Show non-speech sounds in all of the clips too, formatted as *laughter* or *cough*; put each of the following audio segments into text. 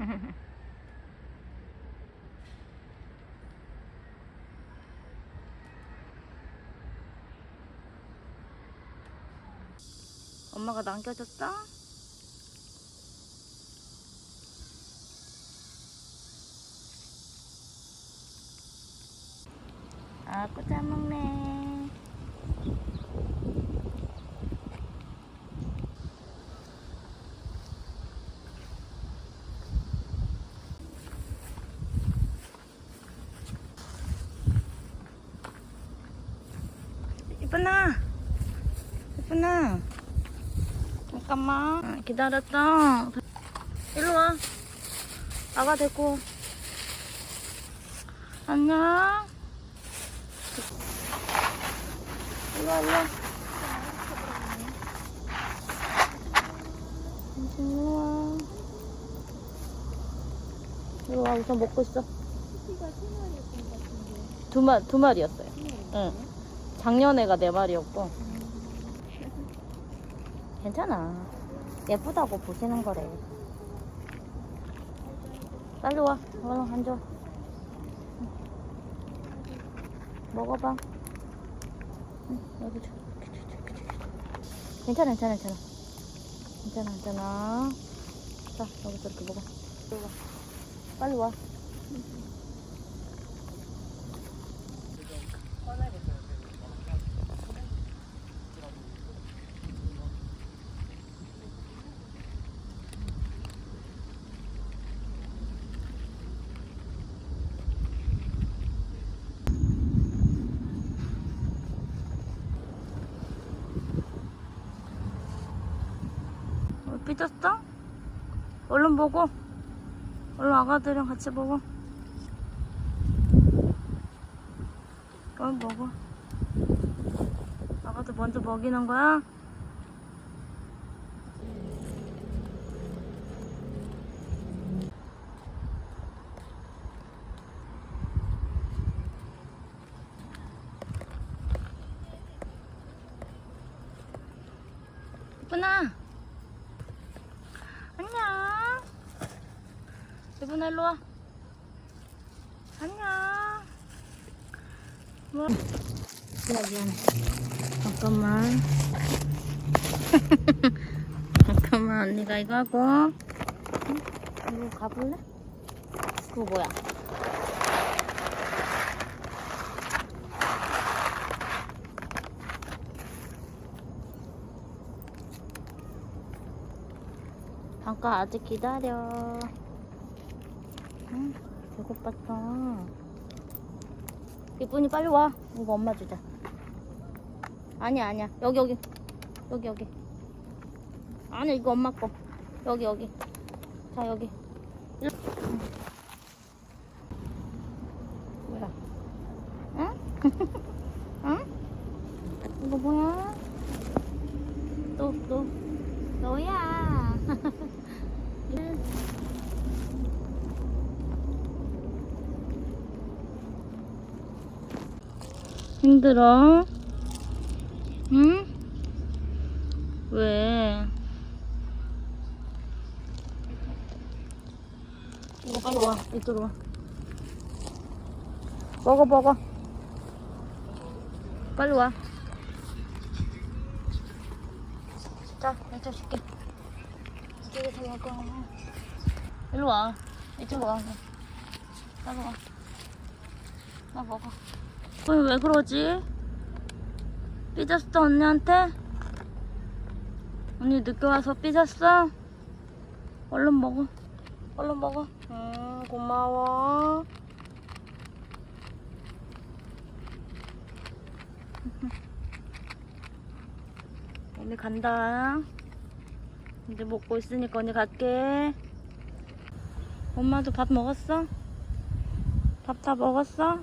*laughs* 엄마가 남겨줬어? 아, 꼬잘 먹네. 이쁜아, 이쁜아. 잠깐만 아, 기다렸다. 일로 와. 아가 데리고. 안녕. 일로 와, 일로 와. 일로 와. 일로 와, 우선 먹고 있어. 두, 마, 두 마리였어요. 응. 작년에가 네 마리였고. 괜찮아. 예쁘다고 보시는 거래. 빨리 와. 얼른 앉아. 응. 먹어봐. 응, 여기 줘. 괜찮아, 괜찮아, 괜찮아. 괜찮아, 괜찮아. 자, 여기서 이렇게 먹어. 빨리 와. 빨리 와. 어, 삐졌어? 얼른 보고. 얼른 아가들이랑 같이 보고. 얼른 먹어. 아가들 먼저 먹이는 거야? 예쁘나? 안녕. 예쁘나 일로 와. 안녕. 뭐? 미안 미안해. 잠깐만. *laughs* 잠깐만 언니가 이거 하고. 응? 이거 가볼래? 그거 뭐야? 잠깐 아직 기다려. 응, 배고팠어. 이쁜이 빨리 와. 이거 엄마 주자. 아니야, 아니야. 여기, 여기. 여기, 여기. 아니, 이거 엄마 거. 여기, 여기. 자, 여기. 뭐야? 응? *laughs* 응? 이거 뭐야? 또, 또. 너야. *laughs* 힘들어? 응? 왜? 이거 빨리 와. 이쪽으로 와. 먹어, 먹어. 빨리 와. 자, 내가 줄게. 이쪽에서 먹어. 일로 와. 이쪽으로 와. 빨리 와. 나 먹어. 어, 왜 그러지? 삐졌어, 언니한테? 언니 늦게 와서 삐졌어? 얼른 먹어. 얼른 먹어. 음, 고마워. *laughs* 언니 간다. 이제 먹고 있으니까 언니 갈게. 엄마도 밥 먹었어? 밥 다 먹었어?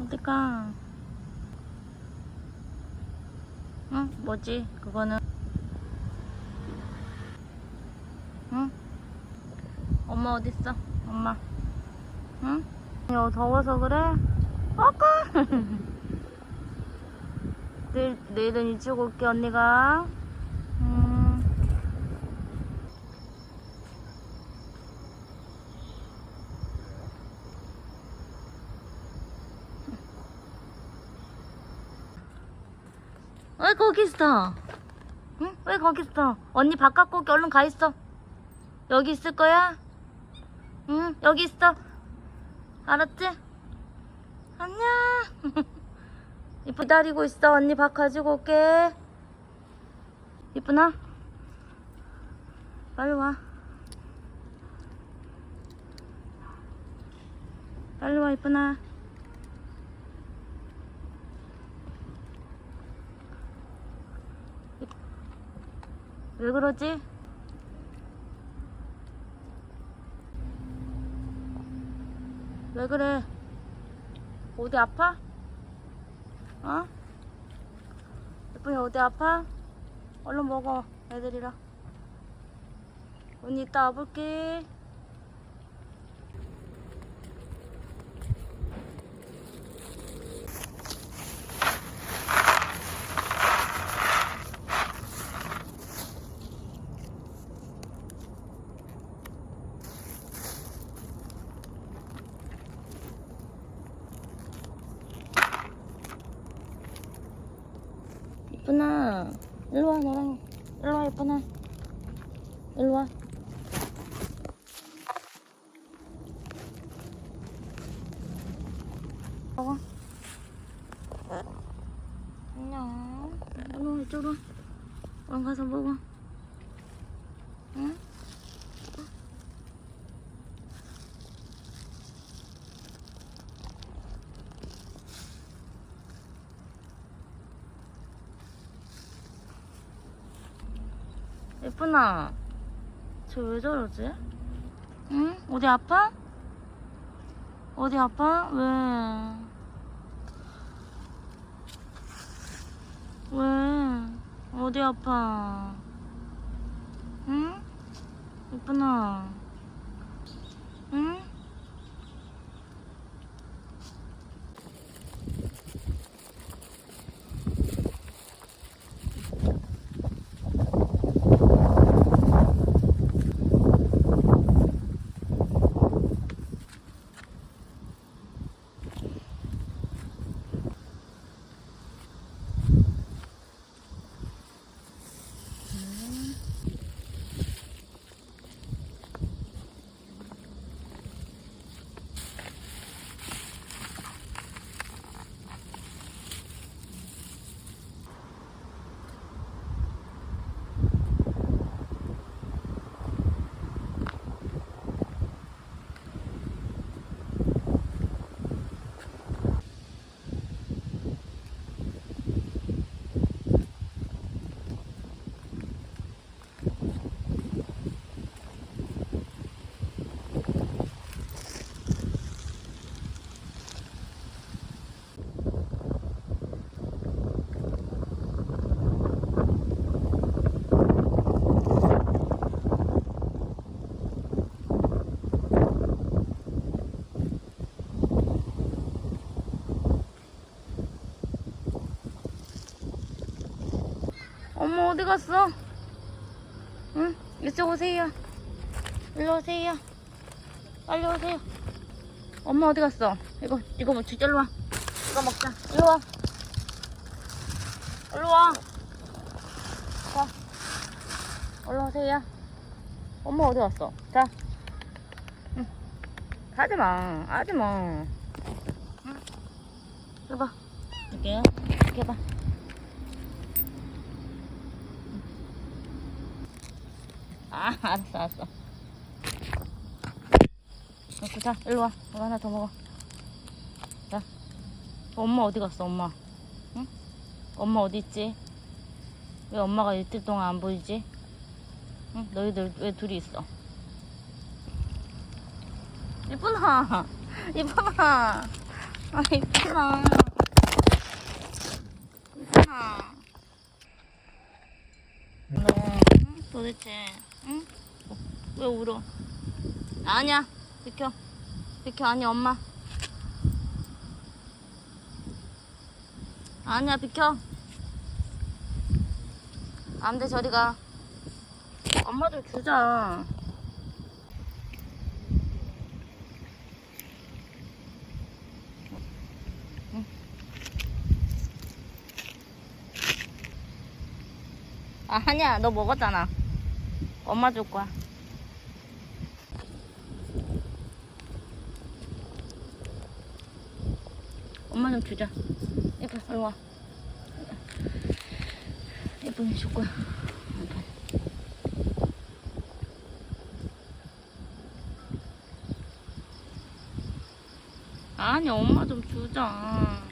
어디가? 응? 뭐지? 그거는? 응? 엄마 어딨어? 엄마. 응? 여 더워서 그래? 아까! *laughs* 내일, 내일은 일찍 올게, 언니가. 음. 왜 거기 있어? 응? 왜 거기 있어? 언니 바깥 고기 얼른 가 있어. 여기 있을 거야? 응, 여기 있어. 알았지? 안녕. 이쁘 *laughs* 기다리고 있어. 언니 밥 가지고 올게. 이쁘나? 빨리 와. 빨리 와, 이쁘나. 왜 그러지? 왜 그래? 어디 아파? 어? 예쁜이 어디 아파? 얼른 먹어 애들이랑 언니 이따 와볼게 예쁜아 일로와 너랑 일로와 예쁜아 일로와 먹어 안녕 얼른 이쪽으로 와. 얼른 가서 먹어 응? 예쁜아 쟤왜 저러지? 응? 어디 아파? 어디 아파? 왜? 왜? 어디 아파? 응? 예쁜아 갔어? 응? 이쪽 오세요. 일로 오세요. 빨리 오세요. 엄마 어디 갔어? 이거 이거 뭐 주자 일로 와. 이거 먹자. 일로 와. 일로 와. 자. 얼른 오세요. 엄마 어디 갔어? 자. 응. 하지 마. 하지 마. 응? 해봐. 이렇게요. 이렇게 해봐. 아, 알았어, 알았어. 이렇게 자, 일로 와. 이거 하나 더 먹어. 자. 엄마 어디 갔어, 엄마? 응? 엄마 어디 있지? 왜 엄마가 이틀 동안 안 보이지? 응? 너희들 왜 둘이 있어? 이쁘나? *laughs* 이쁘나? 아, 이쁘나? 이쁘나? 너, 응? 도대체, 응? 왜 울어? 아니야. 비켜. 비켜. 아니, 엄마. 아니야, 비켜. 안 돼, 저리 가. 엄마 좀 주자. 응. 아니야, 너 먹었잖아. 엄마 줄 거야. 엄마 좀 주자. 예쁜, 일로 와. 예쁜이 줄 거야. 아니, 엄마 좀 주자.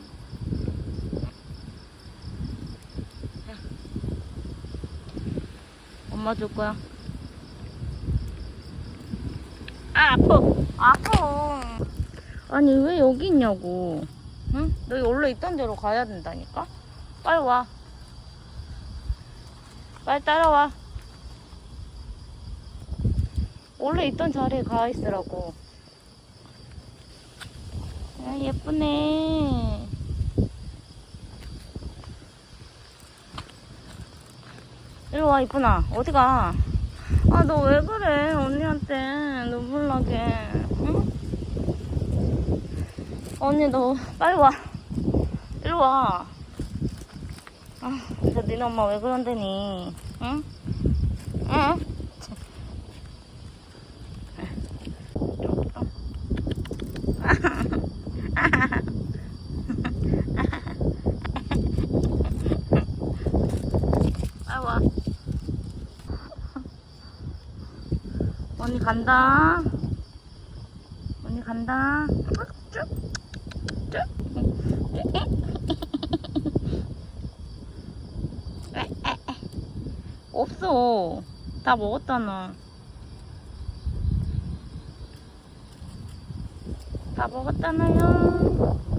자. 엄마 줄 거야. 아, 아파. 아파. 아니, 왜 여기 있냐고. 응? 너 원래 있던 데로 가야 된다니까? 빨리 와. 빨리 따라와. 원래 있던 자리에 가 있으라고. 아, 예쁘네. 이리 와, 이쁘나. 어디 가? 아, 너 왜 그래, 언니한테. 눈물 나게. 응? 언니, 너 빨리 와. 이리 와. 아, 근데 니네 엄마 왜 그런다니. 응? 응? 빨 *laughs* 리 와. 언니 간다. 언니 간다. 쭉, 쭉. *laughs* 없어. 다 먹었잖아. 다 먹었잖아요.